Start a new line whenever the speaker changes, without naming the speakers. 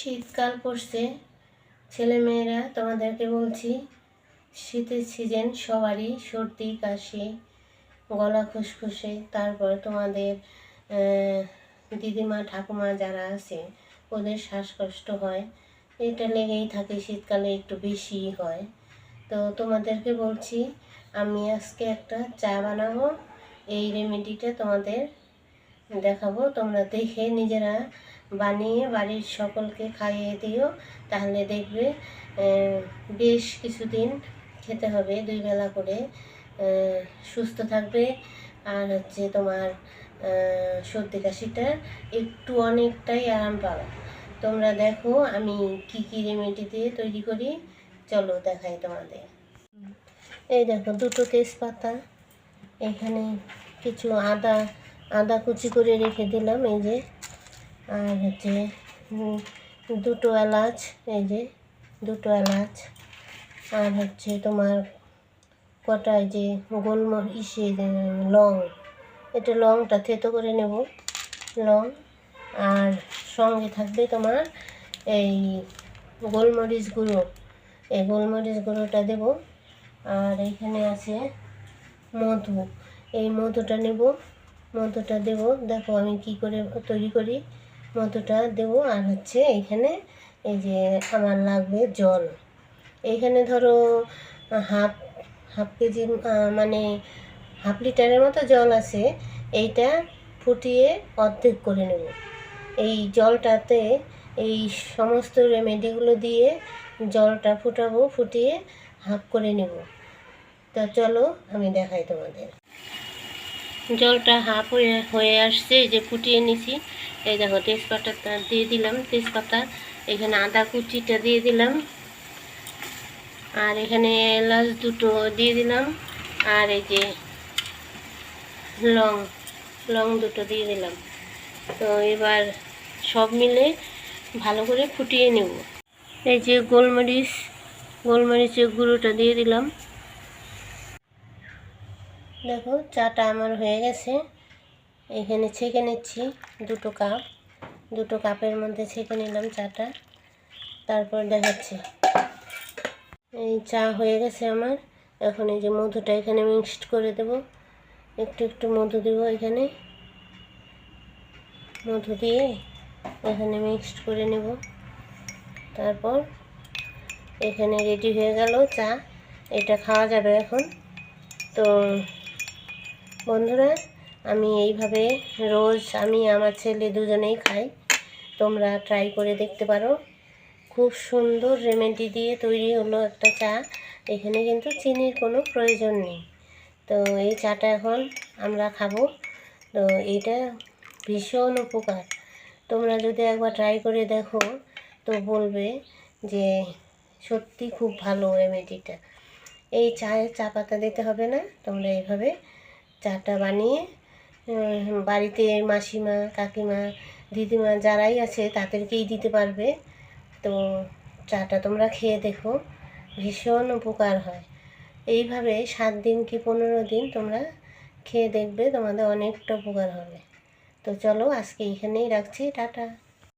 শীতকাল পড়ছে, ছেলেমেয়েরা তোমাদেরকে বলছি, শীতের সিজন সবারই সর্দি, কাশি, গলা খুসখুসে, তারপর তোমাদের দিদিমা, ঠাকুমা যারা আছে, ওদের শ্বাসকষ্ট হয়, এটা লেগেই থাকে শীতকালে একটু বেশি হয়। তো তোমাদেরকে বলছি, আমি আজকে একটা চা বানাবো, এই রেমেডিটা তোমাদের দেখাবো, তোমরা দেখে নিজেরা বানিয়ে বাড়ির সকলকে খাইয়ে দিও, তাহলে দেখবে বেশ কিছুদিন খেতে হবে, দুই বেলা করে সুস্থ থাকবে। আর হচ্ছে তোমার সর্দি কাশিটা একটু অনেকটাই আরাম পাবে। তোমরা দেখো আমি কি কি রেমেডি দিয়ে তৈরি করি। চলো দেখাই তোমাদের। এই দেখো দুটো তেজপাতা, এখানে কিছু আদা আদা কুচি করে রেখে দিলাম, এই যে। আর হচ্ছে দুটো এলাচ, এই যে দুটো এলাচ, আর হচ্ছে তোমার কটা যে গোলমরিচ এই যে লং, এটা লংটা থেতো করে নেব, লং, আর সঙ্গে থাকবে তোমার এই গোলমরিচ গুঁড়ো, এই গোলমরিচ গুঁড়োটা দেব, আর এইখানে আছে মধু, এই মধুটা নেব, মধুটা দেব, দেখো আমি কি করে তৈরি করি মধুটা দেব, আর হচ্ছে এইখানে এই যে আমার লাগবে জল। এইখানে ধরো হাফ হাফ কেজি মানে হাফ লিটারের মতো জল আছে, এইটা ফুটিয়ে অর্ধেক করে নেব। এই জলটাতে এই সমস্ত রেমেডিগুলো দিয়ে জলটা ফুটাবো, ফুটিয়ে হাফ করে নেব। তা চলো আমি দেখাই তোমাদের। জলটা হাফ হয়ে হয়ে আসছে, এই যে ফুটিয়ে নিছি। এই দেখো তেজপাতাটা দিয়ে দিলাম, তেজপাতা। এখানে আদা কুচিটা দিয়ে দিলাম। আর এখানে এলাচ দুটো দিয়ে দিলাম। আর এই যে লং লং দুটো দিয়ে দিলাম। তো এবার সব মিলে ভালো করে ফুটিয়ে নেব। এই যে গোলমরিচ, গোলমরিচের গুঁড়োটা দিয়ে দিলাম। দেখো, চাটা আমার হয়ে গেছে। এখানে ছেঁকে নিচ্ছি দুটো কাপ। দুটো কাপের মধ্যে ছেঁকে নিলাম চাটা। তারপর দেখাচ্ছি। এই চা হয়ে গেছে আমার। এখন এই যে মধুটা এখানে মিক্সড করে দেব। একটু একটু মধু দেব এখানে। মধু দিয়ে এখানে মিক্সড করে নেব। তারপর এখানে রেডি হয়ে গেল চা। এটা খাওয়া যাবে এখন। তো বন্ধুরা, আমি এইভাবে রোজ আমি আমার ছেলে দুজনেই খাই। তোমরা ট্রাই করে দেখতে পারো। খুব সুন্দর রেমেডি দিয়ে তৈরি হলো একটা চা। এখানে কিন্তু চিনির কোনো প্রয়োজন নেই। তো এই চাটা এখন আমরা খাব। তো এটা ভীষণ উপকার। তোমরা যদি একবার ট্রাই করে দেখো, তো বলবে যে সত্যি খুব ভালো রেমেডিটা। এই চায়ে চা পাতা দিতে হবে না, তোমরা এইভাবে চাটা বানিয়ে বাড়িতে মাসিমা, কাকিমা, দিদিমা যারাই আছে তাদেরকেই দিতে পারবে। তো চাটা তোমরা খেয়ে দেখো, ভীষণ উপকার হয়। এইভাবে সাত দিন কি পনেরো দিন তোমরা খেয়ে দেখবে, তোমাদের অনেকটা উপকার হবে। তো চলো আজকে এইখানেই রাখছি, টাটা।